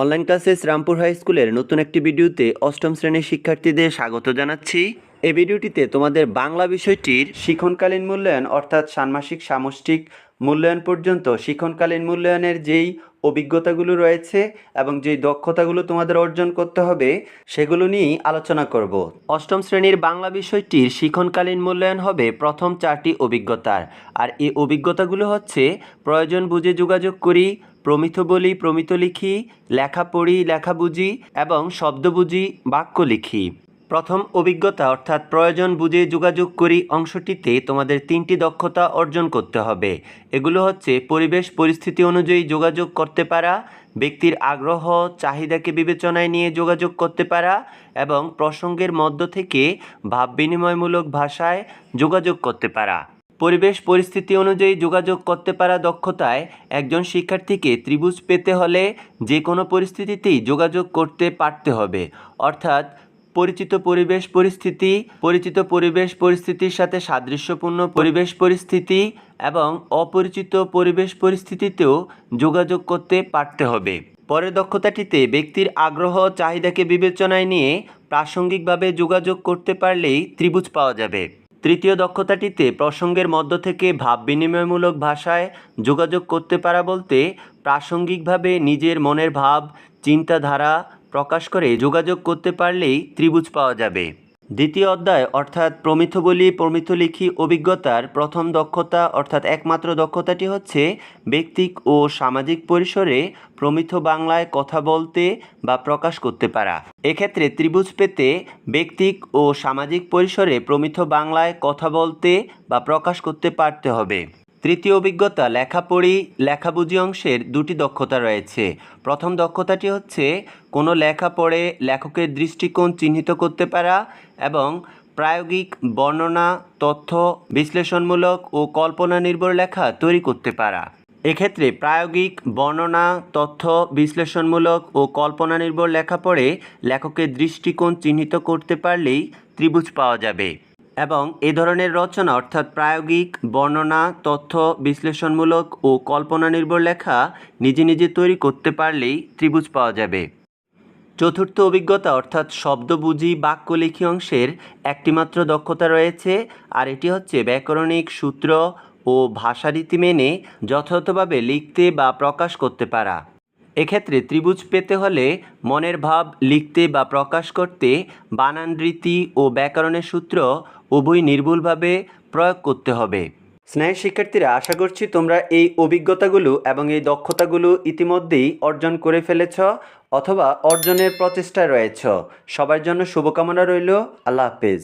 Online classes Rampur high স্কুলের নতুন একটি ভিডিওতে অষ্টম শ্রেণির শিক্ষার্থীদের স্বাগত জানাচ্ছি। এই ভিডিওটিতে তোমাদের বাংলা বিষয়টির শিক্ষণকালীন মূল্যায়ন অর্থাৎ ষান্মাসিক সামষ্টিক মূল্যায়ন পর্যন্ত শিক্ষণকালীন মূল্যায়নের যেই অভিজ্ঞতাগুলো রয়েছে এবং যেই দক্ষতাগুলো তোমাদের অর্জন করতে হবে, সেগুলো নিয়েই আলোচনা করব। অষ্টম শ্রেণির বাংলা বিষয়টির শিক্ষণকালীন মূল্যায়ন হবে প্রথম চারটি অভিজ্ঞতার। আর এই অভিজ্ঞতাগুলো হচ্ছে, প্রয়োজন বুঝে যোগাযোগ করি প্রমিত বলি, প্রমিত লিখি, লেখা পড়ি, লেখা বুঝি এবং শব্দ বুঝি, বাক্য লিখি। প্রথম অভিজ্ঞতা অর্থাৎ প্রয়োজন বুঝে যোগাযোগ করি অংশটিতে তোমাদের তিনটি দক্ষতা অর্জন করতে হবে। এগুলো হচ্ছে পরিবেশ পরিস্থিতি অনুযায়ী যোগাযোগ করতে পারা, ব্যক্তির আগ্রহ, চাহিদাকে বিবেচনায় নিয়ে যোগাযোগ করতে পারা এবং প্রসঙ্গের মধ্য থেকে ভাব বিনিময়মূলক ভাষায় যোগাযোগ করতে পারা। পরিবেশ পরিস্থিতি অনুযায়ী যোগাযোগ করতে পারা দক্ষতায় একজন শিক্ষার্থীকে ত্রিভুজ পেতে হলে যে কোনো পরিস্থিতিতেই যোগাযোগ করতে পারতে হবে। অর্থাৎ পরিচিত পরিবেশ পরিস্থিতি, পরিচিত পরিবেশ পরিস্থিতির সাথে সাদৃশ্যপূর্ণ পরিবেশ পরিস্থিতি এবং অপরিচিত পরিবেশ পরিস্থিতিতেও যোগাযোগ করতে পারতে হবে। পরের দক্ষতাটিতে ব্যক্তির আগ্রহ চাহিদাকে বিবেচনায় নিয়ে প্রাসঙ্গিকভাবে যোগাযোগ করতে পারলেই ত্রিভুজ পাওয়া যাবে। তৃতীয় দক্ষতাটিতে প্রসঙ্গের মধ্য থেকে ভাব বিনিময়মূলক ভাষায় যোগাযোগ করতে পারা বলতে প্রাসঙ্গিকভাবে নিজের মনের ভাব, চিন্তাধারা প্রকাশ করে যোগাযোগ করতে পারলেই ত্রিভুজ পাওয়া যাবে। দ্বিতীয় অধ্যায়, অর্থাৎ প্রমিত বলি, প্রমিত লিখি, অভিজ্ঞতার প্রথম দক্ষতা, অর্থাৎ একমাত্র দক্ষতাটি হচ্ছে ব্যক্তিক ও সামাজিক পরিসরে প্রমিত বাংলায় কথা বলতে বা প্রকাশ করতে পারা। এক্ষেত্রে ত্রিভুজ পেতে ব্যক্তিক ও সামাজিক পরিসরে প্রমিত বাংলায় কথা বলতে বা প্রকাশ করতে পারতে হবে। তৃতীয় অভিজ্ঞতা লেখা পড়ি লেখা বুঝি অংশের দুটি দক্ষতা রয়েছে। প্রথম দক্ষতাটি হচ্ছে কোনো লেখা পড়ে লেখকের দৃষ্টিকোণ চিহ্নিত করতে পারা এবং প্রায়োগিক বর্ণনা, তথ্য বিশ্লেষণমূলক ও কল্পনা নির্ভর লেখা তৈরি করতে পারা। এক্ষেত্রে প্রায়োগিক বর্ণনা, তথ্য বিশ্লেষণমূলক ও কল্পনা নির্ভর লেখা পড়ে লেখকের দৃষ্টিকোণ চিহ্নিত করতে পারলেই ত্রিভুজ পাওয়া যাবে। এবং এ ধরনের রচনা অর্থাৎ প্রায়োগিক, বর্ণনা, তথ্য, বিশ্লেষণমূলক ও কল্পনা নির্ভর লেখা নিজে নিজে তৈরি করতে পারলেই ত্রিভুজ পাওয়া যাবে। চতুর্থ অভিজ্ঞতা অর্থাৎ শব্দ বুঝি বাক্য লিখি অংশের একটিমাত্র দক্ষতা রয়েছে, আর এটি হচ্ছে ব্যাকরণিক সূত্র ও ভাষারীতি মেনে যথাযথভাবে লিখতে বা প্রকাশ করতে পারা। এক্ষেত্রে ত্রিভুজ পেতে হলে মনের ভাব লিখতে বা প্রকাশ করতে বানান রীতি ও ব্যাকরণের সূত্র উভয় নির্ভুলভাবে প্রয়োগ করতে হবে। স্নেহের শিক্ষার্থীরা, আশা করছি তোমরা এই অভিজ্ঞতাগুলো এবং এই দক্ষতাগুলো ইতিমধ্যেই অর্জন করে ফেলেছ অথবা অর্জনের প্রচেষ্টায় রয়েছ। সবার জন্য শুভকামনা রইল। আল্লাহ হাফেজ।